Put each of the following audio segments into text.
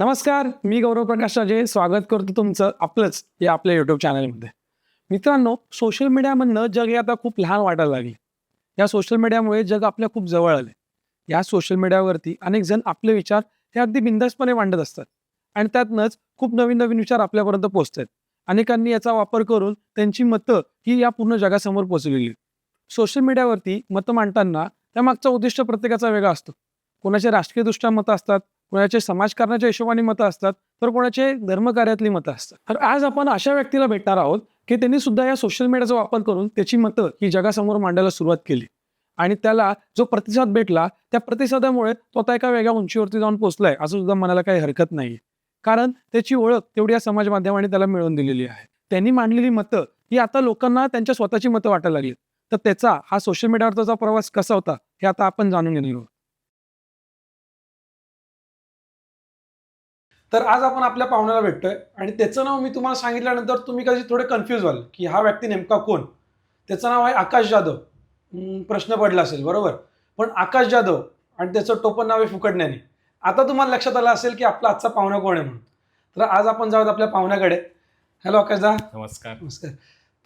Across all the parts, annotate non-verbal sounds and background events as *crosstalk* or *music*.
नमस्कार मी गौरव प्रकाश राजे. स्वागत करतो तुमचं आपलंच या आपल्या युट्यूब चॅनलमध्ये मित्रांनो सोशल मीडियामधनं जग हे आता खूप लहान वाटायला लागले. या सोशल मीडियामुळे जग आपल्या खूप जवळ आले या सोशल मीडियावरती अनेक जण आपले विचार हे अगदी बिंदासपणे मांडत असतात. आणि त्यातनंच खूप नवीन नवीन विचार आपल्यापर्यंत पोहोचतात अनेकांनी याचा वापर करून त्यांची मतं ही या पूर्ण जगासमोर पोचलेली सोशल मीडियावरती मतं मांडताना त्यामागचा उद्दिष्ट प्रत्येकाचा वेगळा असतो. कोणाचे राजकीयदृष्ट्या मतं असतात कोणाचे समाजकारणाच्या हिशोबाने मतं असतात तर कोणाचे धर्मकार्यातली मतं असतात. तर आज आपण अशा व्यक्तीला भेटणार आहोत की त्यांनी सुद्धा या सोशल मीडियाचा वापर करून त्याची मतं ही जगासमोर मांडायला सुरुवात केली. आणि त्याला जो प्रतिसाद भेटला त्या प्रतिसादामुळे तो आता एका वेगळ्या उंचीवरती जाऊन पोहोचलाय असं सुद्धा मनाला काही हरकत नाही कारण त्याची ओळख तेवढी या समाज माध्यमाने त्याला मिळवून दिलेली आहे. त्यांनी मांडलेली मतं ही आता लोकांना त्यांच्या स्वतःची मतं वाटायला लागली तर त्याचा हा सोशल मीडियावरचा प्रवास कसा होता हे आता आपण जाणून घेणार आहोत. तर आज आपण आपल्या पाहुण्याला भेटतोय आणि त्याचं नाव मी तुम्हाला सांगितल्यानंतर तुम्ही कधी थोडे कन्फ्यूज व्हाल की हा व्यक्ती नेमका कोण? त्याचं नाव आहे आकाश जाधव. प्रश्न पडला असेल बरोबर? पण आकाश जाधव आणि त्याचं टोपण नाव आहे फुकटण्याने. आता तुम्हाला लक्षात आलं असेल की आपला आजचा पाहुणा कोण आहे म्हणून. तर आज आपण जाऊयात आपल्या पाहुण्याकडे. हॅलो आकाश दा. नमस्कार. नमस्कार.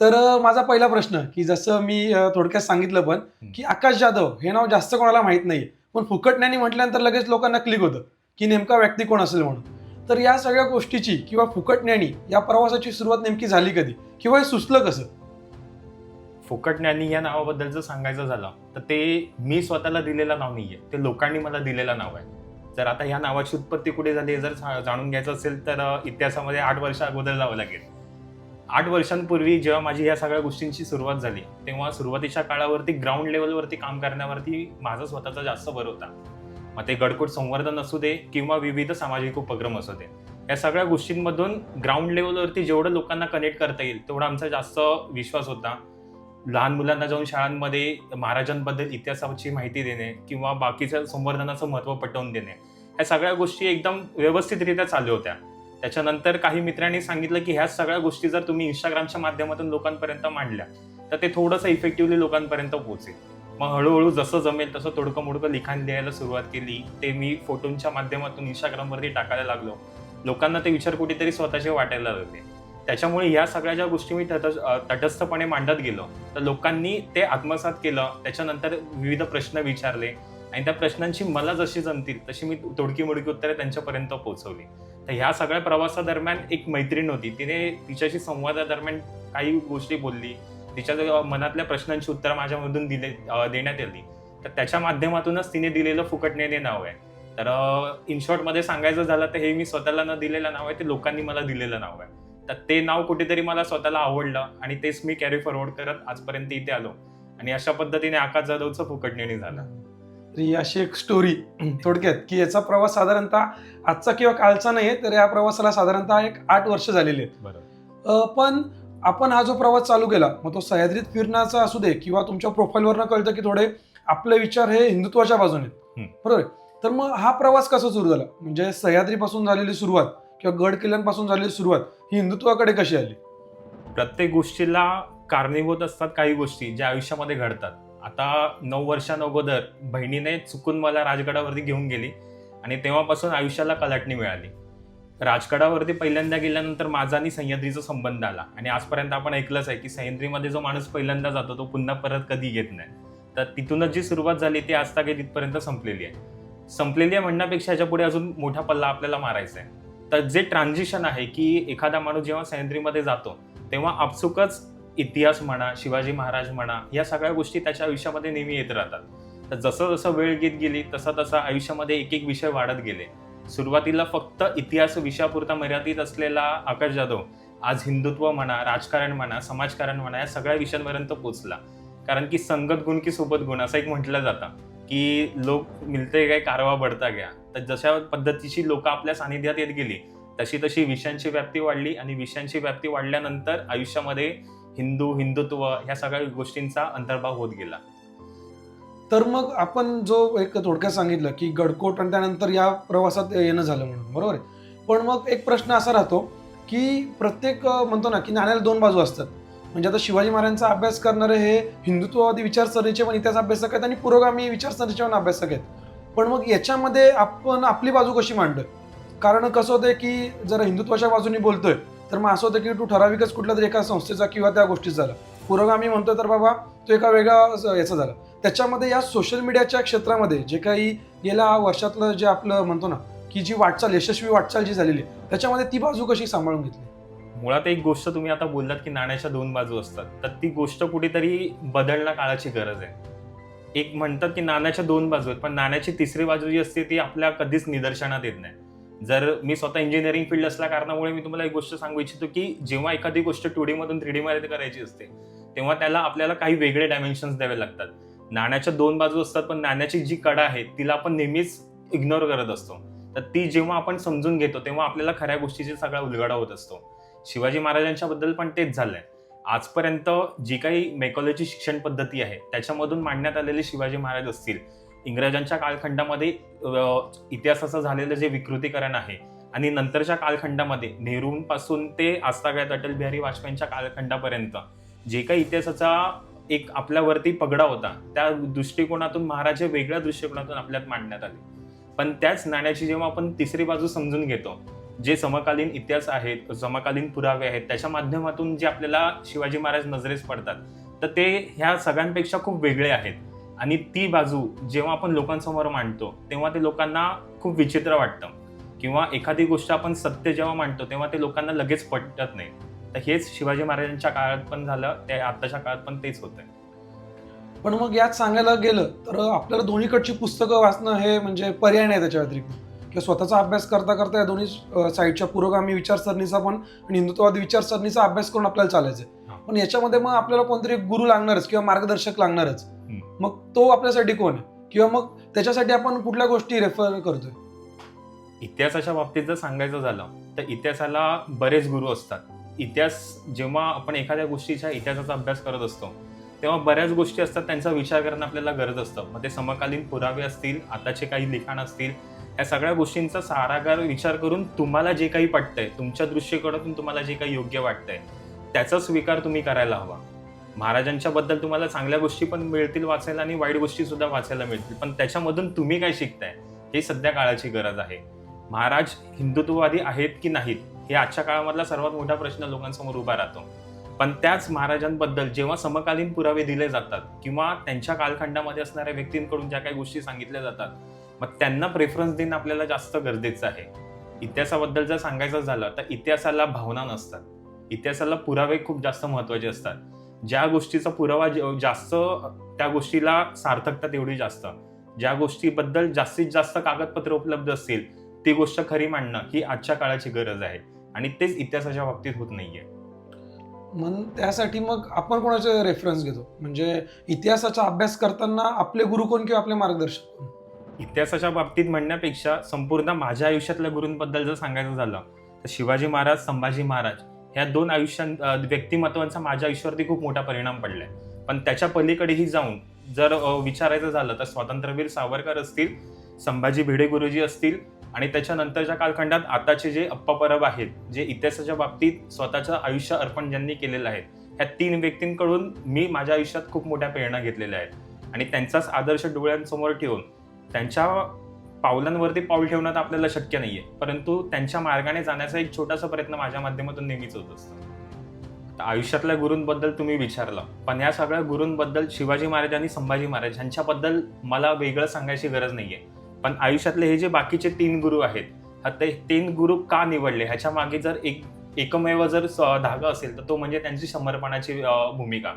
तर माझा पहिला प्रश्न की जसं मी थोडक्यात सांगितलं पण की आकाश जाधव हे नाव जास्त कोणाला माहीत नाही पण फुकटण्याने म्हटल्यानंतर लगेच लोकांना क्लिक होतं की नेमका व्यक्ती कोण असेल म्हणून. तर या सगळ्या गोष्टीची किंवा फुकट ज्ञानी या प्रवासाची सुरुवात नेमकी झाली कधी? किंवा हे सुचलं कसं? फुकट ज्ञानी या नावाबद्दल जर सांगायचं झालं तर ते मी स्वतःला दिलेलं नाव नाहीये. ते लोकांनी मला दिलेलं नाव आहे. जर आता ह्या नावाची उत्पत्ती कुठे झाली जर जाणून घ्यायचं असेल तर इतिहासामध्ये आठ वर्ष अगोदर जावं लागेल. आठ वर्षांपूर्वी जेव्हा माझी या सगळ्या गोष्टींची सुरुवात झाली तेव्हा सुरुवातीच्या काळावरती ग्राउंड लेवलवरती काम करण्यावरती माझा स्वतःचा जास्त भर होता. मग ते गडकोट संवर्धन असू दे किंवा विविध सामाजिक उपक्रम असू दे. या सगळ्या गोष्टींमधून ग्राउंड लेवलवरती जेवढं लोकांना कनेक्ट करता येईल तेवढा आमचा जास्त विश्वास होता. लहान मुलांना जाऊन शाळांमध्ये महाराजांबद्दल इतिहासाची माहिती देणे किंवा बाकीच्या संवर्धनाचं महत्त्व पटवून देणे ह्या सगळ्या गोष्टी एकदम व्यवस्थितरित्या चालू होत्या. त्याच्यानंतर काही मित्रांनी सांगितलं की ह्या सगळ्या गोष्टी जर तुम्ही इंस्टाग्रामच्या माध्यमातून लोकांपर्यंत मांडल्या तर ते थोडंसं इफेक्टिव्हली लोकांपर्यंत पोहोचेल. मग हळूहळू जसं जमेल तसं तोडकं मोडकं लिखाण लिहायला सुरुवात केली. ते मी फोटोंच्या माध्यमातून इंस्टाग्रामवरती टाकायला लागलो. लोकांना ते विचार कुठेतरी स्वतःचे वाटायला लागले. त्याच्यामुळे या सगळ्या ज्या गोष्टी मी तटस्थपणे मांडत गेलो तर लोकांनी ते आत्मसात केलं. त्याच्यानंतर विविध प्रश्न विचारले. आणि त्या प्रश्नांची मला जशी जमतील तशी मी तोडकी मोडकी उत्तरे त्यांच्यापर्यंत पोहोचवली. तर ह्या सगळ्या प्रवासादरम्यान एक मैत्रीण होती. तिने तिच्याशी संवादादरम्यान काही गोष्टी बोलली. तिच्या मनातल्या प्रश्नांची उत्तरं माझ्यामधून दिले देण्यात आली. तर त्याच्या माध्यमातूनच तिने दिलेलं फुकटण्याने नाव आहे. तर इनमध्ये सांगायचं झालं तर हे मी स्वतःला न दिलेलं नाव आहे ते लोकांनी मला दिलेलं नाव आहे. तर ते नाव कुठेतरी मला स्वतःला आवडलं आणि तेच मी कॅरी फॉरवर्ड करत आजपर्यंत इथे आलो. आणि अशा पद्धतीने आकाश जाधवचं फुकटण्याने झालं. तर ही अशी एक स्टोरी *clears throat* थोडक्यात की याचा प्रवास साधारणतः आजचा किंवा कालचा नाही तर या प्रवासाला साधारणतः एक आठ वर्ष झालेली आहेत. बरोबर पण आपण हा जो प्रवास चालू केला मग तो सह्याद्रीत फिरण्याचा असू दे किंवा तुमच्या प्रोफाईलवरनं कळतं की थोडे आपले विचार हे हिंदुत्वाच्या बाजूने. बरोबर? तर मग हा प्रवास कसा सुरू झाला? म्हणजे सह्याद्रीपासून झालेली सुरुवात किंवा गड किल्ल्यांपासून झालेली सुरुवात ही हिंदुत्वाकडे कशी आली? प्रत्येक गोष्टीला कारणीभूत असतात काही गोष्टी ज्या आयुष्यामध्ये घडतात. आता नऊ वर्षांअगोदर बहिणीने चुकून मला राजगडावरती घेऊन गेली आणि तेव्हापासून आयुष्याला कलाटणी मिळाली. राजगडावरती पहिल्यांदा गेल्यानंतर माझा आणि सह्याद्रीचा संबंध आला. आणि आजपर्यंत आपण ऐकलंच आहे की सह्याद्रीमध्ये जो माणूस पहिल्यांदा जातो तो पुन्हा परत कधी येत नाही. तर तिथूनच जी सुरुवात झाली ती आज तागे तिथपर्यंत संपलेली आहे. संपलेली आहे म्हणण्यापेक्षा ह्याच्या पुढे अजून मोठा पल्ला आपल्याला मारायचा आहे. तर जे ट्रान्झिशन आहे की एखादा माणूस जेव्हा सह्याद्रीमध्ये जातो तेव्हा आपसुकच इतिहास म्हणा शिवाजी महाराज म्हणा या सगळ्या गोष्टी त्याच्या आयुष्यामध्ये नेहमी येत राहतात. तर जसं जसं वेळ घेत गेली तसा तसा आयुष्यामध्ये एक एक विषय वाढत गेले. सुरुवातीला फक्त इतिहास विषयापुरता मर्यादित असलेला आकाश जाधव आज हिंदुत्व म्हणा राजकारण म्हणा समाजकारण म्हणा या सगळ्या विषयांपर्यंत पोहोचला कारण की संगत गुण की सोबत गुण असं एक म्हटलं जातं. की लोक मिलते काय कारवा बढता गया. तर जशा पद्धतीची लोक आपल्या सानिध्यात येत गेली तशी तशी विषयांची व्याप्ती वाढली आणि विषयांची व्याप्ती वाढल्यानंतर आयुष्यामध्ये हिंदू हिंदुत्व ह्या सगळ्या गोष्टींचा अंतर्भाव होत गेला. तर मग आपण जो एक थोडक्यात सांगितलं की गडकोट आणि त्यानंतर या प्रवासात येणं झालं म्हणून बरोबर आहे? पण मग एक प्रश्न असा राहतो की प्रत्येक म्हणतो ना की नाण्याला दोन बाजू असतात. म्हणजे आता शिवाजी महाराजांचा अभ्यास करणारे हे हिंदुत्ववादी विचारसरणीचे पण इतिहास अभ्यासक आहेत आणि पुरोगामी विचारसरणीचे पण अभ्यासक आहेत. पण मग याच्यामध्ये आपण आपली बाजू कशी मांडतोय? कारण कसं होतं की जर हिंदुत्वाच्या बाजूने बोलतोय तर मग असं होतं की तू ठराविकच कुठल्या तरी एका संस्थेचा किंवा त्या गोष्टीचा झाला. पुरोगामी म्हणतोय तर बाबा तो एका वेगळा असं याचा झाला. त्याच्यामध्ये या सोशल मीडियाच्या क्षेत्रामध्ये जे काही गेल्या वर्षातलं जे आपलं म्हणतो ना की जी वाटचाल यशस्वी वाटचाल जी झालेली आहे त्याच्यामध्ये ती बाजू कशी सांभाळून घेतली? मुळात एक गोष्ट तुम्ही आता बोललात की नाण्याच्या दोन बाजू असतात. तर ती गोष्ट कुठेतरी बदलणं काळाची गरज आहे. एक म्हणतात की नाण्याच्या दोन बाजू आहेत पण नाण्याची तिसरी बाजू जी असते ती आपल्या कधीच निदर्शनात येत नाही. जर मी स्वतः इंजिनिअरिंग फील्ड असल्या कारणामुळे मी तुम्हाला एक गोष्ट सांगू इच्छितो की जेव्हा एखादी गोष्ट टू डीमधून थ्री डी मध्ये करायची असते तेव्हा त्याला आपल्याला काही वेगळे डायमेन्शन्स द्यावे लागतात. नाण्याच्या दोन बाजू असतात पण नाण्याची जी कडा आहे तिला आपण नेहमीच इग्नोर करत असतो. तर ती जेव्हा आपण समजून घेतो तेव्हा आपल्याला खऱ्या गोष्टीची सगळा उलगडा होत असतो. शिवाजी महाराजांच्या बद्दल पण तेच झालंय. आजपर्यंत जी काही मेकॉलॉजी शिक्षण पद्धती आहे त्याच्यामधून मांडण्यात आलेले शिवाजी महाराज असतील. इंग्रजांच्या कालखंडामध्ये इतिहासाचं झालेलं जे विकृतीकरण आहे आणि नंतरच्या कालखंडामध्ये नेहरूंपासून ते आजतागायत अटल बिहारी वाजपेयींच्या कालखंडापर्यंत जे काही इतिहासाचा एक आपल्यावरती पगडा होता. त्या दृष्टिकोनातून महाराज हे वेगळ्या दृष्टिकोनातून आपल्यात मांडण्यात आले. पण त्याच नाण्याची जेव्हा आपण तिसरी बाजू समजून घेतो जे समकालीन इतिहास आहेत समकालीन पुरावे आहेत त्याच्या माध्यमातून जे आपल्याला शिवाजी महाराज नजरेस पडतात तर ते ह्या सगळ्यांपेक्षा खूप वेगळे आहेत. आणि ती बाजू जेव्हा आपण लोकांसमोर मांडतो तेव्हा ते लोकांना खूप विचित्र वाटतं. किंवा एखादी गोष्ट आपण सत्य जेव्हा मांडतो तेव्हा ते लोकांना लगेच पटत नाही. तर हेच शिवाजी महाराजांच्या काळात पण झालं ते आताच्या काळात पण तेच होतंय. पण मग यात सांगायला गेलं तर आपल्याला दोन्हीकडची पुस्तकं वाचणं हे म्हणजे पर्याय नाही त्याच्या व्यतिरिक्त. किंवा स्वतःचा अभ्यास करता करता या दोन्ही साईडच्या पुरोगामी विचारसरणीचा पण आणि हिंदुत्ववादी विचारसरणीचा अभ्यास करून आपल्याला चालायचं हा. पण याच्यामध्ये मग आपल्याला कोणतरी गुरु लागणारच किंवा मार्गदर्शक लागणारच. मग तो आपल्यासाठी कोण आहे? किंवा मग त्याच्यासाठी आपण कुठल्या गोष्टी रेफर करतोय? इतिहासाच्या बाबतीत जर सांगायचं झालं तर इतिहासाला बरेच गुरु असतात. इतिहास जेव्हा आपण एखाद्या गोष्टीच्या इतिहासाचा अभ्यास करत असतो तेव्हा बऱ्याच गोष्टी असतात त्यांचा विचार करणं आपल्याला गरज असतं. मग ते समकालीन पुरावे असतील आताचे काही लिखाण असतील या सगळ्या गोष्टींचा सारागार विचार करून तुम्हाला जे काही पटतंय तुमच्या दृष्टिकोनातून तुम्हाला जे काही योग्य वाटतंय त्याचा स्वीकार तुम्ही करायला हवा. महाराजांच्या बद्दल तुम्हाला चांगल्या गोष्टी पण मिळतील वाचायला आणि वाईट गोष्टी सुद्धा वाचायला मिळतील. पण त्याच्यामधून तुम्ही काय शिकताय हे सध्या काळाची गरज आहे. महाराज हिंदुत्ववादी आहेत की नाहीत? हे आजच्या काळामधला सर्वात मोठा प्रश्न लोकांसमोर उभा राहतो. पण त्याच महाराजांबद्दल जेव्हा समकालीन पुरावे दिले जातात किंवा त्यांच्या कालखंडामध्ये असणाऱ्या व्यक्तींकडून ज्या काही गोष्टी सांगितल्या जातात मग त्यांना प्रेफरन्स देणं आपल्याला जास्त गरजेचं आहे. इतिहासाबद्दल जर सांगायचं झालं तर इतिहासाला भावना नसतात. इतिहासाला पुरावे खूप जास्त महत्त्वाचे असतात. ज्या गोष्टीचा पुरावा जास्त त्या गोष्टीला सार्थकता तेवढी जास्त. ज्या गोष्टीबद्दल जास्तीत जास्त कागदपत्र उपलब्ध असतील ती गोष्ट खरी मांडणं ही आजच्या काळाची गरज आहे. आणि तेच इतिहासाच्या बाबतीत होत नाहीये. म्हणून त्यासाठी मग आपण कोणाचे रेफरन्स घेतो? म्हणजे इतिहासाचा अभ्यास करताना आपले गुरु कोण किंवा आपले मार्गदर्शक कोण? इतिहासाच्या बाबतीत म्हणण्यापेक्षा संपूर्ण माझ्या आयुष्यातल्या गुरूंबद्दल जर सांगायचं झालं तर शिवाजी महाराज संभाजी महाराज ह्या दोन आयुष्यां व्यक्तिमत्वांचा माझ्या आयुष्यावरती खूप मोठा परिणाम पडलाय. पण त्याच्या पलीकडेही जाऊन जर विचारायचं झालं तर स्वातंत्र्यवीर सावरकर असतील संभाजी भिडे गुरुजी असतील आणि त्याच्यानंतरच्या कालखंडात आताचे जे अप्पा परब आहेत जे इतिहासाच्या बाबतीत स्वतःचं आयुष्य अर्पण ज्यांनी केलेलं आहे ह्या तीन व्यक्तींकडून मी माझ्या आयुष्यात खूप मोठ्या प्रेरणा घेतलेल्या आहेत. आणि त्यांचाच आदर्श डोळ्यांसमोर ठेवून त्यांच्या पावलांवरती पाऊल ठेवणं तर आपल्याला शक्य नाहीये परंतु त्यांच्या मार्गाने जाण्याचा एक छोटासा प्रयत्न माझ्या माध्यमातून नेहमीच होत असतो. आयुष्यातल्या गुरूंबद्दल तुम्ही विचारलं पण या सगळ्या गुरूंबद्दल शिवाजी महाराज आणि संभाजी महाराज यांच्याबद्दल मला वेगळं सांगायची गरज नाहीये. पण आयुष्यातले हे जे बाकीचे तीन गुरु आहेत हा ते तीन गुरु का निवडले? ह्याच्या मागे जर एक एकमेव जर स- धागा असेल तर तो म्हणजे त्यांची समर्पणाची भूमिका.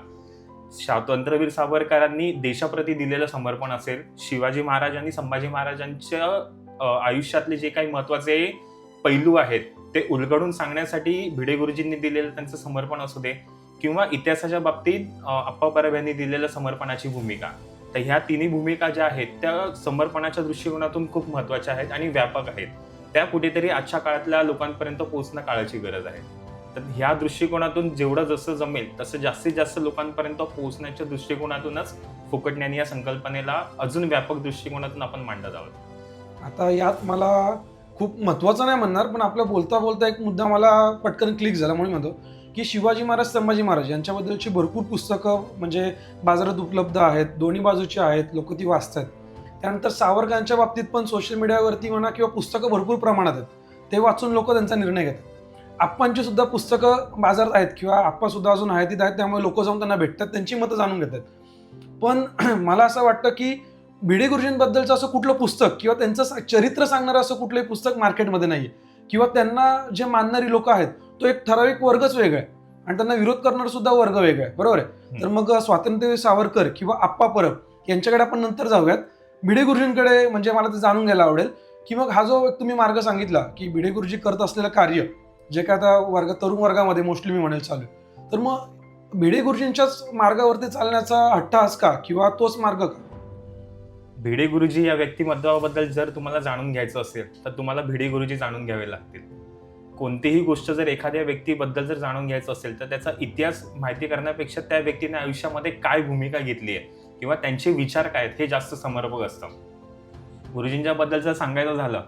स्वातंत्र्यवीर सावरकरांनी देशाप्रती दिलेलं समर्पण असेल शिवाजी महाराजांनी संभाजी महाराजांच्या आयुष्यातले जे काही महत्त्वाचे पैलू आहेत ते उलगडून सांगण्यासाठी भिडे गुरुजींनी दिलेलं त्यांचं समर्पण असू दे किंवा इतिहासाच्या बाबतीत अप्पा परब यांनी दिलेल्या समर्पणाची भूमिका. तर ह्या तिन्ही भूमिका ज्या आहेत त्या समर्पणाच्या दृष्टिकोनातून खूप महत्त्वाच्या आहेत आणि व्यापक आहेत. त्या कुठेतरी आजच्या काळातल्या लोकांपर्यंत पोहोचणं काळाची गरज आहे. तर ह्या दृष्टिकोनातून जेवढं जसं जमेल तसं जास्तीत जास्त लोकांपर्यंत पोहोचण्याच्या दृष्टिकोनातूनच फुकटण्याने या संकल्पनेला अजून व्यापक दृष्टिकोनातून आपण मांडत आहोत. आता यात मला खूप महत्वाचं नाही म्हणणार पण आपलं बोलता बोलता एक मुद्दा मला पटकन क्लिक झाला म्हणून म्हणतो. की शिवाजी महाराज संभाजी महाराज यांच्याबद्दलची भरपूर पुस्तकं म्हणजे बाजारात उपलब्ध आहेत दोन्ही बाजूची आहेत लोक ती वाचतात. त्यानंतर सावरकरांच्या बाबतीत पण सोशल मीडियावरती म्हणा किंवा पुस्तकं भरपूर प्रमाणात आहेत. ते वाचून लोक त्यांचा निर्णय घेतात. आप्पांची सुद्धा पुस्तकं बाजारात आहेत किंवा आप्पा सुद्धा अजून हयातीत आहेत त्यामुळे लोक जाऊन त्यांना भेटतात त्यांची मतं जाणून घेतात. पण *clears throat* मला असं वाटतं की भिडे गुरुजींबद्दलचं असं कुठलं पुस्तक किंवा त्यांचं चरित्र सांगणारं असं कुठलंही पुस्तक मार्केटमध्ये नाही किंवा त्यांना जे मानणारी लोक आहेत तो एक ठराविक वर्गच वेगळा आहे. आणि त्यांना विरोध करणारा सुद्धा वर्ग वेगळा आहे. बरोबर आहे? तर मग स्वातंत्र्य सावरकर किंवा आप्पा परब यांच्याकडे आपण नंतर जाऊयात. भिडे गुरुजींकडे म्हणजे मला ते जाणून घ्यायला आवडेल की मग हा जो एक तुम्ही मार्ग सांगितला की भिडे गुरुजी करत असलेलं कार्य जे काय आता वर्ग तरुण वर्गामध्ये मोस्टली मी म्हणेल चालू. तर मग भिडे गुरुजींच्याच मार्गावरती चालण्याचा हट्टास का किंवा तोच मार्ग का? भिडे गुरुजी या व्यक्तिमत्वाबद्दल जर तुम्हाला जाणून घ्यायचं असेल तर तुम्हाला भिडे गुरुजी जाणून घ्यावे लागतील. कोणतीही गोष्ट जर एखाद्या व्यक्तीबद्दल जर जाणून घ्यायचं असेल तर त्याचा इतिहास माहिती करण्यापेक्षा त्या व्यक्तीने आयुष्यामध्ये काय भूमिका घेतली आहे किंवा त्यांचे विचार काय आहेत हे जास्त समर्पक असतं. गुरुजींच्याबद्दल जर सांगायचं झालं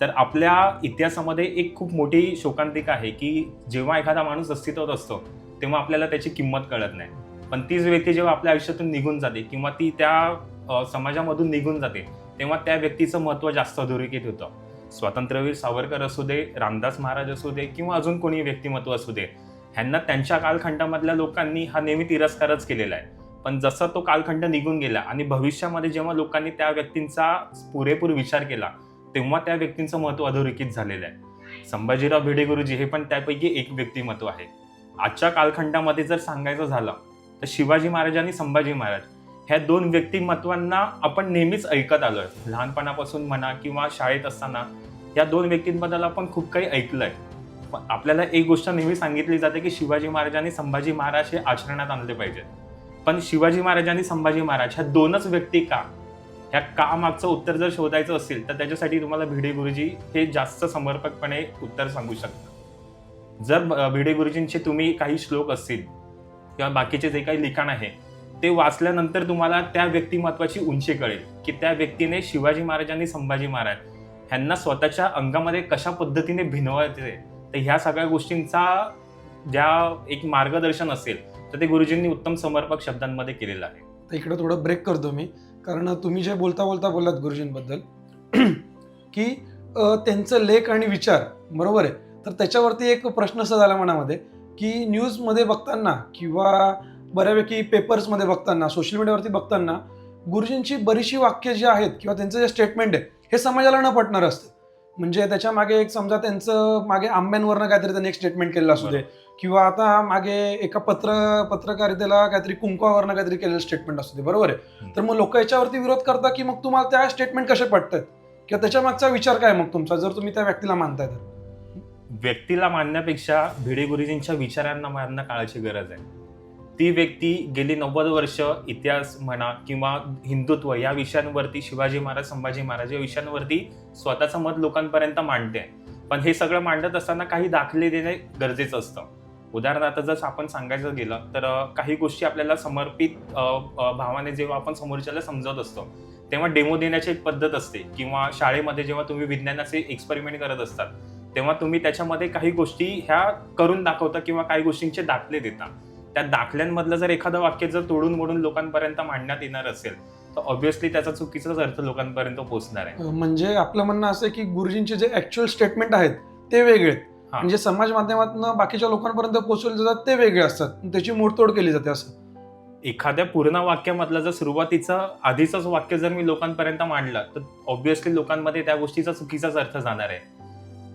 तर आपल्या इतिहासामध्ये एक खूप मोठी शोकांतिका आहे की जेव्हा एखादा माणूस अस्तित्वात असतो तेव्हा आपल्याला त्याची किंमत कळत नाही. पण तीच व्यक्ती जेव्हा आपल्या आयुष्यातून निघून जाते किंवा ती त्या समाजामधून निघून जाते तेव्हा त्या व्यक्तीचं महत्त्व जास्त अधोरेखित होतं. स्वातंत्र्यवीर सावरकर असू दे रामदास महाराज असू दे किंवा अजून कोणी व्यक्तिमत्व असू दे ह्यांना त्यांच्या कालखंडामधल्या लोकांनी हा नेहमी तिरस्कारच केलेला आहे. पण जसा तो कालखंड निघून गेला आणि भविष्यामध्ये जेव्हा लोकांनी त्या व्यक्तींचा पुरेपूर विचार केला तेव्हा त्या व्यक्तींचं महत्त्व अधोरेखित झालेलं आहे. संभाजीराव भिडे गुरुजी हे पण त्यापैकी एक व्यक्तिमत्व आहे. आजच्या कालखंडामध्ये जर सांगायचं झालं तर शिवाजी महाराज आणि संभाजी महाराज ह्या दोन व्यक्तिमत्वांना आपण नेहमीच ऐकत आलोय. लहानपणापासून म्हणा किंवा शाळेत असताना या दोन व्यक्तींबद्दल आपण खूप काही ऐकलंय. पण आपल्याला एक गोष्ट नेहमी सांगितली जाते की शिवाजी महाराज आणि संभाजी महाराज हे आचरणात आणले पाहिजेत. पण शिवाजी महाराज आणि संभाजी महाराज ह्या दोनच व्यक्ती का? ह्या का मागचं उत्तर जर शोधायचं असेल तर त्याच्यासाठी तुम्हाला भिडे गुरुजी हे जास्त समर्पकपणे उत्तर सांगू शकतात. जर भिडे गुरुजींचे तुम्ही काही श्लोक असतील किंवा बाकीचे जे काही लिखाण आहे ते वाचल्यानंतर तुम्हाला त्या व्यक्तिमत्वाची उंची कळेल की त्या व्यक्तीने शिवाजी महाराज आणि संभाजी महाराज ह्यांना स्वतःच्या अंगामध्ये कशा पद्धतीने भिनवायचे? तर ह्या सगळ्या गोष्टींचा ज्या एक मार्गदर्शन असेल तर ते गुरुजींनी उत्तम समर्पक शब्दांमध्ये केलेलं आहे. तर इकडे थोडं ब्रेक करतो मी. कारण तुम्ही जे बोलता बोलता बोललात गुरुजींबद्दल *clears throat* की त्यांचं लेख आणि विचार बरोबर आहे? तर त्याच्यावरती एक प्रश्न असा झाला मनामध्ये की न्यूजमध्ये बघताना किंवा बऱ्यापैकी पेपर्समध्ये बघताना सोशल मीडियावरती बघताना गुरुजींची बरीचशी वाक्य जी आहेत किंवा त्यांचं जे स्टेटमेंट आहे हे समाजाला न पटणार असतं. म्हणजे त्याच्यामागे एक समजा त्यांचं मागे आंब्यांवरनं काहीतरी त्यांनी एक स्टेटमेंट केलेलं असू दे किंवा आता मागे एका पत्र पत्रकारितेला काहीतरी कुंकवावरनं काहीतरी केलेलं स्टेटमेंट असू दे बरोबर आहे? तर मग लोक याच्यावरती विरोध करता की मग तुम्हाला त्या स्टेटमेंट कसे पडतात किंवा त्याच्या मागचा विचार काय मग तुमचा जर तुम्ही त्या व्यक्तीला मानताय तर? व्यक्तीला मानण्यापेक्षा भिडे गुरुजींच्या विचारांना मानणं काळाची गरज आहे. ती व्यक्ती गेली नव्वद वर्ष इतिहास म्हणा किंवा हिंदुत्व या विषयांवरती शिवाजी महाराज संभाजी महाराज या विषयांवरती स्वतःचं मत लोकांपर्यंत मांडते. पण हे सगळं मांडत असताना काही दाखले देणे गरजेचं असतं. उदाहरणार्थ जर आपण सांगायचं गेलं तर काही गोष्टी आपल्याला समर्पित भावाने जेव्हा आपण समोरच्याला समजत असतो तेव्हा डेमो देण्याची एक पद्धत असते किंवा शाळेमध्ये जेव्हा तुम्ही विज्ञानाचे एक्सपेरिमेंट करत असतात तेव्हा तुम्ही त्याच्यामध्ये काही गोष्टी ह्या करून दाखवता किंवा काही गोष्टींचे दाखले देता. त्या दाखल्यांमधलं जर एखादं वाक्य जर तोडून मोडून लोकांपर्यंत मांडण्यात येणार असेल तर ऑब्व्हियसली त्याचा चुकीचाच अर्थ लोकांपर्यंत पोहोचणार आहे. म्हणजे आपलं म्हणणं असं की गुरुजींचे जे ऍक्च्युअल स्टेटमेंट आहेत ते वेगळे. म्हणजे समाज माध्यमातून बाकीच्या लोकांपर्यंत पोहोचवले जातात ते वेगळे असतात. त्याची मोडतोड केली जाते असं. एखाद्या पूर्ण वाक्यामधलं जर सुरुवातीचं आधीचंच वाक्य जर मी लोकांपर्यंत मांडलं तर ऑब्व्हियसली लोकांमध्ये त्या गोष्टीचा चुकीचाच अर्थ जाणार आहे.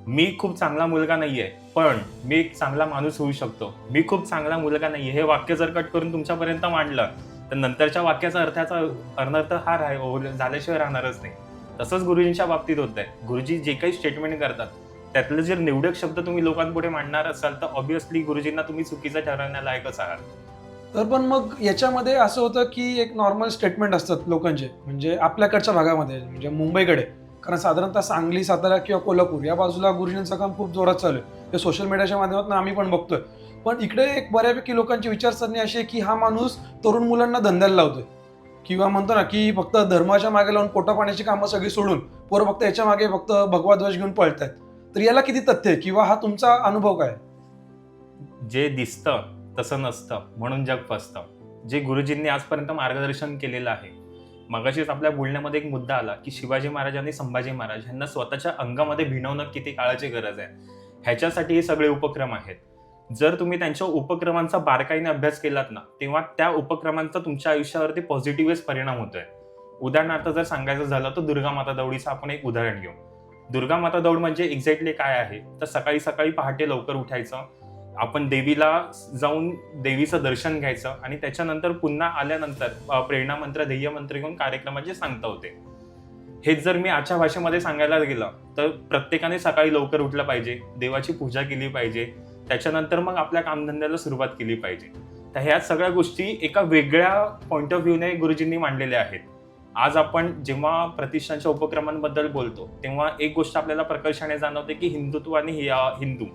मी खूप चांगला मुलगा नाहीये पण मी एक चांगला माणूस होऊ शकतो. मी खूप चांगला मुलगा नाहीये. हे वाक्य जर कट करून तुमच्यापर्यंत मांडलं तर नंतरच्या वाक्याचा अर्थाचा अनर्थ हा राह झाल्याशिवाय राहणारच नाही. तसंच गुरुजींच्या बाबतीत होत आहे गुरुजी जे काही स्टेटमेंट करतात त्यातले जर निवडक शब्द तुम्ही लोकांपुढे मांडणार असाल तर ऑब्विसली गुरुजींना तुम्ही चुकीचं ठरवण्यालायकच आहात. तर पण मग याच्यामध्ये असं होतं की एक नॉर्मल स्टेटमेंट असतात लोकांचे. म्हणजे आपल्याकडच्या भागामध्ये म्हणजे मुंबईकडे. कारण साधारणतः सांगली सातारा किंवा कोल्हापूर या बाजूला गुरुजींचं काम खूप जोरात चालू आहे. ते सोशल मीडियाच्या माध्यमातून आम्ही पण बघतोय. पण इकडे एक बऱ्यापैकी लोकांची विचारसरणी अशी आहे की हा माणूस तरुण मुलांना धंद्याला लावतोय. किंवा म्हणतो ना की फक्त धर्माच्या मागे लावून पोटा पाण्याची कामं सगळी सोडून पोरं फक्त याच्या मागे फक्त भगवा ध्वज घेऊन पळतायत. तर याला किती तथ्य आहे किंवा हा तुमचा अनुभव काय जे दिसतं तसं नसतं म्हणून जग फसतं. जे गुरुजींनी आजपर्यंत मार्गदर्शन केलेलं आहे मगाशीच आपल्या बोलण्यामध्ये एक मुद्दा आला की शिवाजी महाराज आणि संभाजी महाराज यांना स्वतःच्या अंगामध्ये भिनवणं किती काळाची गरज आहे? ह्याच्यासाठी हे सगळे उपक्रम आहेत. जर तुम्ही त्यांच्या उपक्रमांचा बारकाईने अभ्यास केलात ना तेव्हा त्या उपक्रमांचा तुमच्या आयुष्यावरती पॉझिटिव्हच परिणाम होतोय. उदाहरणार्थ जर सांगायचं झालं तर दुर्गा माता दौडीचं आपण एक उदाहरण घेऊ. दुर्गा माता दौड म्हणजे एक्झॅक्टली काय आहे? तर सकाळी सकाळी पहाटे लवकर उठायचं आपण देवीला जाऊन देवीचं दर्शन घ्यायचं आणि त्याच्यानंतर पुन्हा आल्यानंतर प्रेरणा मंत्र ध्येय मंत्र घेऊन कार्यक्रमाचे सांगता होते. हेच जर मी आजच्या भाषेमध्ये सांगायला गेलं तर प्रत्येकाने सकाळी लवकर उठलं पाहिजे देवाची पूजा केली पाहिजे त्याच्यानंतर मग आपल्या कामधंद्याला सुरुवात केली पाहिजे. तर ह्या सगळ्या गोष्टी एका वेगळ्या पॉइंट ऑफ व्ह्यूने गुरुजींनी मांडलेल्या आहेत. आज आपण जेव्हा प्रतिष्ठानच्या उपक्रमांबद्दल बोलतो तेव्हा एक गोष्ट आपल्याला प्रकर्षाने जाणवते की हिंदुत्व आणि हिंदू.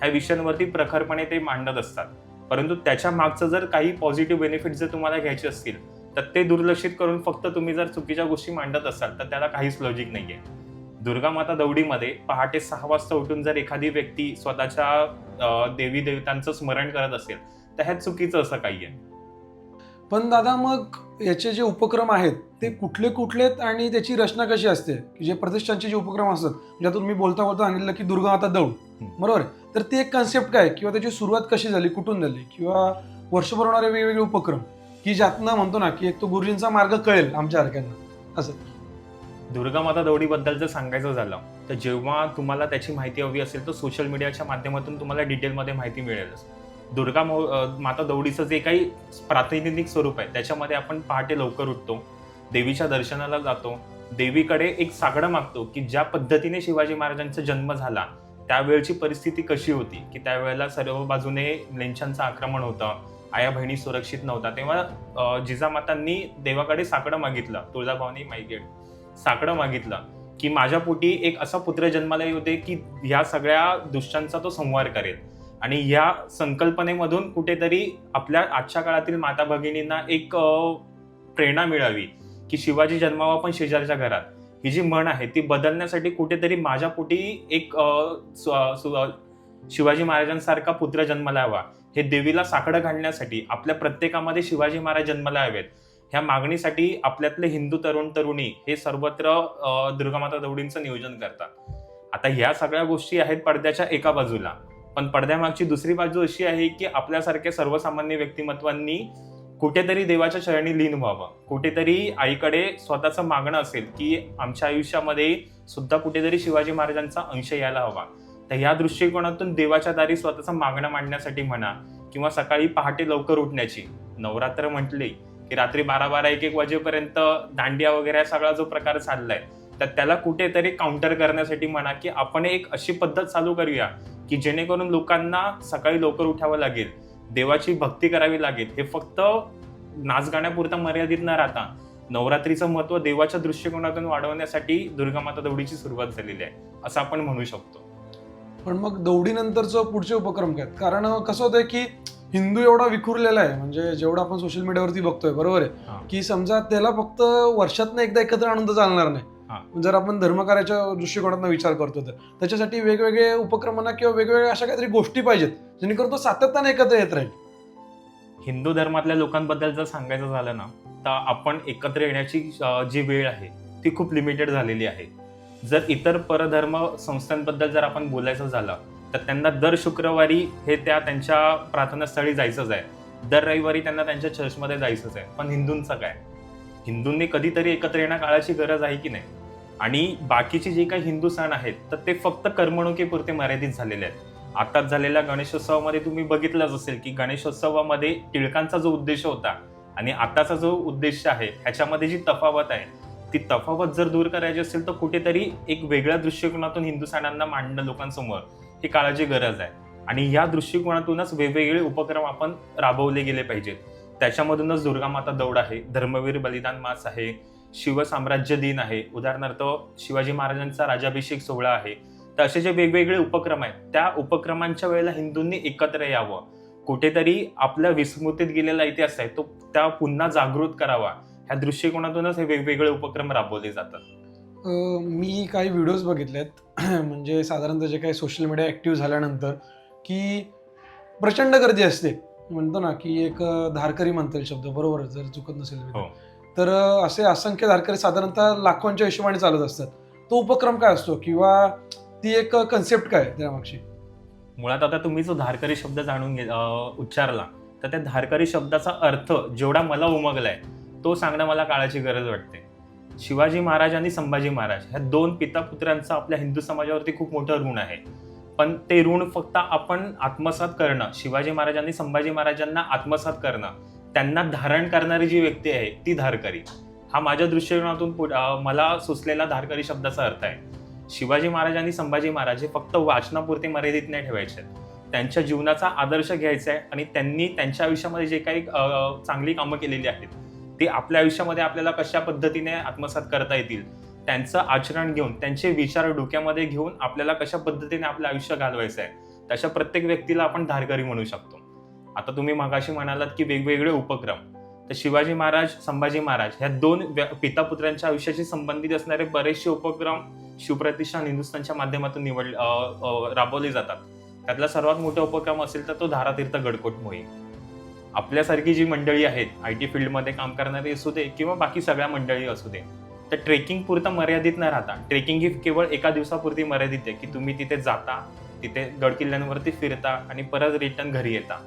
ह्या विषयांवरती प्रखरपणे ते मांडत असतात. परंतु त्याच्या मागचं जर काही पॉझिटिव्ह बेनिफिट जर तुम्हाला घ्यायचे असतील तर ते दुर्लक्षित करून फक्त तुम्ही जर चुकीच्या गोष्टी मांडत असाल तर त्याला काहीच लॉजिक नाहीये. दुर्गा माता दौडीमध्ये पहाटे सहा वाजता उठून जर एखादी व्यक्ती स्वतःच्या देवी देवतांचं स्मरण करत असेल तर ह्यात चुकीचं असं काही आहे. पण दादा मग याचे जे उपक्रम आहेत ते कुठले कुठले आणि त्याची रचना कशी असते? की जे प्रतिष्ठानचे जे उपक्रम असतात म्हणजे आता तुम्ही बोलता बोलता सांगितलं की दुर्गा माता दौड. बरोबर? आहे तर ती एक कन्सेप्ट काय? किंवा त्याची सुरुवात कशी झाली? कुठून झाली? किंवा वर्षभर होणारे वेगवेगळे उपक्रम की ज्यातनं म्हणतो ना की एक तो गुरुजींचा मार्ग कळेल आमच्या सारख्यांना. असं. दुर्गा माता दौडीबद्दल जर सांगायचं झालं तर जेव्हा तुम्हाला त्याची माहिती हवी असेल तर सोशल मीडियाच्या माध्यमातून तुम्हाला डिटेलमध्ये माहिती मिळेलच. दुर्गा माता दौडीचं जे काही प्रातिनिधिक स्वरूप आहे त्याच्यामध्ये आपण पहाटे लवकर उठतो देवीच्या दर्शनाला जातो देवीकडे एक साकडं मागतो की ज्या पद्धतीने शिवाजी महाराजांचा जन्म झाला त्यावेळची परिस्थिती कशी होती? की त्यावेळेला सर्व बाजूने लेंचांचं आक्रमण होतं आया बहिणी सुरक्षित नव्हता. तेव्हा जिजामातांनी देवाकडे साकडं मागितलं तुळजाभवानी माईगेड साकडं मागितलं की माझ्या पोटी एक असा पुत्र जन्माला येऊ दे की ह्या सगळ्या दुष्टांचा तो संहार करेल. आणि या संकल्पनेमधून कुठेतरी आपल्या आजच्या काळातील माता भगिनींना एक प्रेरणा मिळावी की शिवाजी जन्मावा पण शेजारच्या घरात. ही जी म्हण आहे ती बदलण्यासाठी कुठेतरी माझ्या पोटी एक शिवाजी महाराजांसारखा पुत्र जन्माला यावा हे देवीला साकडं घालण्यासाठी आपल्या प्रत्येकामध्ये शिवाजी महाराज जन्माला यावेत ह्या मागणीसाठी आपल्यातले हिंदू तरुण तरुणी हे सर्वत्र दुर्गामाता दौडींचं नियोजन करतात. आता ह्या सगळ्या गोष्टी आहेत पडद्याच्या एका बाजूला. पण पडद्यामागची दुसरी बाजू अशी आहे की आपल्यासारख्या सर्वसामान्य व्यक्तिमत्वांनी कुठेतरी देवाच्या शरणी लीन व्हावं. कुठेतरी आईकडे स्वतःचं मागणं असेल की आमच्या आयुष्यामध्ये सुद्धा कुठेतरी शिवाजी महाराजांचा अंश यायला हवा. तर या दृष्टिकोनातून देवाच्या दारी स्वतःचं मागणं मांडण्यासाठी म्हणा किंवा सकाळी पहाटे लवकर उठण्याची. नवरात्र म्हटले की रात्री बारा बारा एक एक वाजेपर्यंत दांडिया वगैरे सगळा जो प्रकार चाललाय तर त्याला कुठेतरी काउंटर करण्यासाठी म्हणा की आपण एक अशी पद्धत चालू करूया की जेणेकरून लोकांना सकाळी लवकर उठावं लागेल. देवाची भक्ती करावी लागेल हे फक्त नाच गाण्यापुरता मर्यादित न राहता नवरात्रीचं महत्त्व देवाच्या दृष्टिकोनातून वाढवण्यासाठी दुर्गामाता दौडीची सुरुवात झालेली आहे असं आपण म्हणू शकतो पण मग दौडीनंतरचं पुढचे उपक्रम काय? कारण कसं होतंय की हिंदू एवढा विखुरलेला आहे म्हणजे जेवढं आपण सोशल मीडियावरती बघतोय बरोबर. आहे की समजा त्याला फक्त वर्षातनं एकदा एकत्र आणून तर चालणार. नाही जर आपण धर्मकार्याच्या दृष्टिकोनातून विचार करतो तर. त्याच्यासाठी वेगवेगळे उपक्रमांना किंवा वेगवेगळ्या अशा काहीतरी गोष्टी पाहिजेत जेणेकरून तो सातत्याने एकत्र येत राहील. हिंदू धर्मातल्या लोकांबद्दल जर सांगायचं झालं ना तर आपण एकत्र येण्याची जी वेळ आहे ती खूप लिमिटेड झालेली आहे. जर इतर परधर्म संस्थांबद्दल जर आपण बोलायचं झालं तर त्यांना दर शुक्रवारी हे त्या त्यांच्या प्रार्थनास्थळी जायचंच आहे. दर रविवारी त्यांना त्यांच्या चर्चमध्ये जायचंच आहे. पण हिंदूंचं काय? हिंदूंनी कधीतरी एकत्र येण्या काळाची गरज आहे की नाही? आणि बाकीचे जे काही हिंदू सण आहेत तर ते फक्त करमणुकीपुरते मर्यादित झालेले आहेत. आताच झालेल्या गणेशोत्सवामध्ये तुम्ही बघितलंच असेल की गणेशोत्सवामध्ये टिळकांचा जो उद्देश होता आणि आताचा जो उद्देश आहे ह्याच्यामध्ये जी तफावत आहे ती तफावत जर दूर करायची असेल तर कुठेतरी एक वेगळ्या दृष्टिकोनातून हिंदू सणांना मांडणं लोकांसमोर ही काळाची गरज आहे. आणि या दृष्टिकोनातूनच वेगवेगळे उपक्रम आपण राबवले गेले पाहिजेत. त्याच्यामधूनच दुर्गा माता दौड आहे धर्मवीर बलिदान मास आहे शिवसाम्राज्य दिन आहे. उदाहरणार्थ शिवाजी महाराजांचा राजाभिषेक सोहळा आहे. तर असे जे वेगवेगळे उपक्रम आहेत त्या उपक्रमांच्या वेळेला हिंदूंनी एकत्र यावं. कुठेतरी आपल्या विस्मृतीत गेलेला इतिहास आहे तो त्या पुन्हा जागृत करावा. ह्या दृष्टिकोनातूनच हे वेगवेगळे उपक्रम राबवले जातात. मी काही व्हिडिओज बघितलेत. *clears throat* म्हणजे साधारणतः जे काही सोशल मीडिया ॲक्टिव्ह झाल्यानंतर की प्रचंड गर्दी असते. म्हणतो ना की एक धारकरी म्हणता येईल शब्द बरोबर जर चुकत नसेल मी तर. असे असंख्य धारकरी साधारणतः लाखोंच्या हिशोबाने चालत असतात. तो उपक्रम काय असतो? किंवा ती एक कन्सेप्ट काय त्यामागची? मुळात आता तुम्ही जो धारकरी शब्द जाणून घे उच्चारला तर त्या धारकरी शब्दाचा अर्थ जेवढा मला उमगलाय तो सांगणं मला काळाची गरज वाटते. शिवाजी महाराज आणि संभाजी महाराज ह्या दोन पिता पुत्रांचा आपल्या हिंदू समाजावरती खूप मोठं ऋण आहे. पण ते ऋण फक्त आपण आत्मसात करणं शिवाजी महाराजांनी संभाजी महाराजांना आत्मसात करणं त्यांना धारण करणारी जी व्यक्ती आहे ती धारकरी. हा माझ्या दृष्टिकोनातून मला सुचलेला धारकरी शब्दाचा अर्थ आहे. शिवाजी महाराज आणि संभाजी महाराज हे फक्त वाचनापुरते मर्यादित नाही ठेवायचे त्यांच्या जीवनाचा आदर्श घ्यायचा आहे आणि त्यांनी त्यांच्या आयुष्यामध्ये जे काही चांगली कामं केलेली आहेत ती आपल्या आयुष्यामध्ये आपल्याला कशा पद्धतीने आत्मसात करता येतील त्यांचं आचरण घेऊन त्यांचे विचार डोक्यामध्ये घेऊन आपल्याला कशा पद्धतीने आपलं आयुष्य घालवायचं आहे तशा प्रत्येक व्यक्तीला आपण धारकरी म्हणू शकतो. आता तुम्ही मगाशी म्हणालात की वेगवेगळे उपक्रम. तर शिवाजी महाराज संभाजी महाराज ह्या दोन पिता पितापुत्रांच्या आयुष्याशी संबंधित असणारे बरेचसे उपक्रम शिवप्रतिष्ठान हिंदुस्थानच्या माध्यमातून निवड राबवले जातात. त्यातला सर्वात मोठा उपक्रम असेल तर तो धारातीर्थ गडकोट मोहीम. आपल्यासारखी जी मंडळी आहेत आय टी फील्डमध्ये काम करणारी असू दे किंवा बाकी सगळ्या मंडळी असू दे तर ट्रेकिंग पुरतं मर्यादित न राहता ट्रेकिंग ही केवळ एका दिवसापुरती मर्यादित आहे की तुम्ही तिथे जाता तिथे गडकिल्ल्यांवरती फिरता आणि परत रिटर्न घरी येता.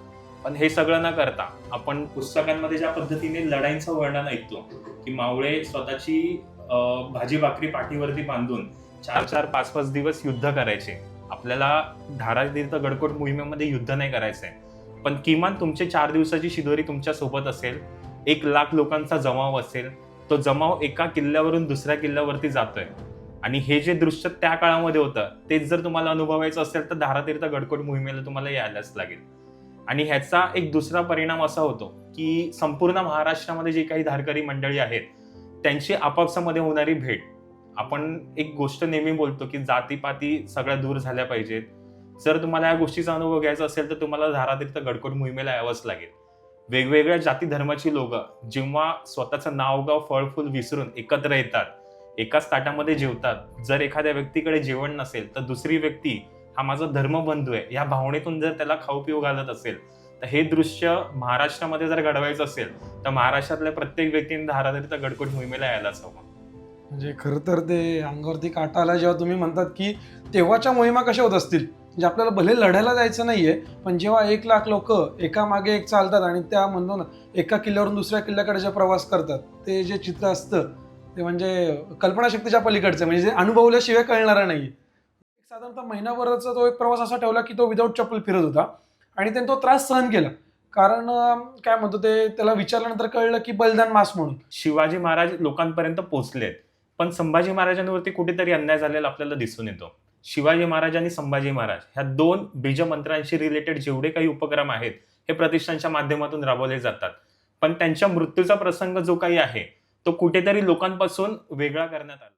पण हे सगळं न करता आपण पुस्तकांमध्ये ज्या पद्धतीने लढाईंचं वर्णन ऐकतो की मावळे स्वतःची भाजी भाकरी पाठीवरती बांधून चार चार पाच पाच दिवस युद्ध करायचे. आपल्याला धारातीर्थ गडकोट मोहिमेमध्ये युद्ध नाही करायचंय. पण किमान तुमचे चार दिवसाची शिदोरी तुमच्यासोबत असेल एक लाख लोकांचा जमाव असेल तो जमाव एका किल्ल्यावरून दुसऱ्या किल्ल्यावरती जातोय. आणि हे जे दृश्य त्या काळामध्ये होतं तेच जर तुम्हाला अनुभवायचं असेल तर धारातीर्थ गडकोट मोहिमेला तुम्हाला यायलाच लागेल. आणि ह्याचा एक दुसरा परिणाम असा होतो की संपूर्ण महाराष्ट्रामध्ये जी काही धारकरी मंडळी आहेत त्यांची आपापसामध्ये होणारी भेट. आपण एक गोष्ट नेहमी बोलतो की जातीपाती सगळ्या दूर झाल्या पाहिजेत. जर तुम्हाला या गोष्टीचा अनुभव घ्यायचा असेल तर तुम्हाला धारातीर्थ गडकोट मोहिमेला यावंच लागेल. वेगवेगळ्या जाती धर्माची लोक जेव्हा स्वतःचं नाव गाव फळफूल विसरून एकत्र येतात एकाच ताटामध्ये जेवतात जर एखाद्या व्यक्तीकडे जेवण नसेल तर दुसरी व्यक्ती हा माझा धर्मबंधू आहे. या भावनेतून जर त्याला खाऊ पिऊ घालत असेल तर हे दृश्य महाराष्ट्रामध्ये जर घडवायचं असेल तर महाराष्ट्रातल्या प्रत्येक व्यक्तीने धारातीर्थ गडकोट मोहिमेला यायलाच हवं. म्हणजे खरं तर ते अंगावरती काटा आला जेव्हा तुम्ही म्हणतात की तेव्हाच्या मोहिमा कशा होत असतील? म्हणजे आपल्याला भले लढायला जायचं नाहीये पण जेव्हा एक लाख लोक एका मागे एक चालतात आणि त्या म्हणतो ना एका किल्ल्यावरून दुसऱ्या किल्ल्याकडे जे प्रवास करतात ते जे चित्र असतं ते म्हणजे कल्पनाशक्तीच्या पलीकडचं म्हणजे जे अनुभवल्याशिवाय कळणारं नाही. साधारणतः महिनाभराचा तो एक प्रवास असा ठेवला की तो विदाऊट चप्पल फिरत होता. आणि त्याने तो त्रास सहन केला. कारण काय म्हणतो ते त्याला विचारल्यानंतर कळलं की बलिदान मास म्हणून. शिवाजी महाराज लोकांपर्यंत पोहोचलेत. पण संभाजी महाराजांवरती कुठेतरी अन्याय झालेला आपल्याला दिसून येतो. शिवाजी महाराज आणि संभाजी महाराज ह्या दोन बीजमंत्रांशी रिलेटेड जेवढे काही उपक्रम आहेत हे प्रतिष्ठानच्या माध्यमातून राबवले जातात. पण त्यांच्या मृत्यूचा प्रसंग जो काही आहे तो कुठेतरी लोकांपासून वेगळा करण्यात आला.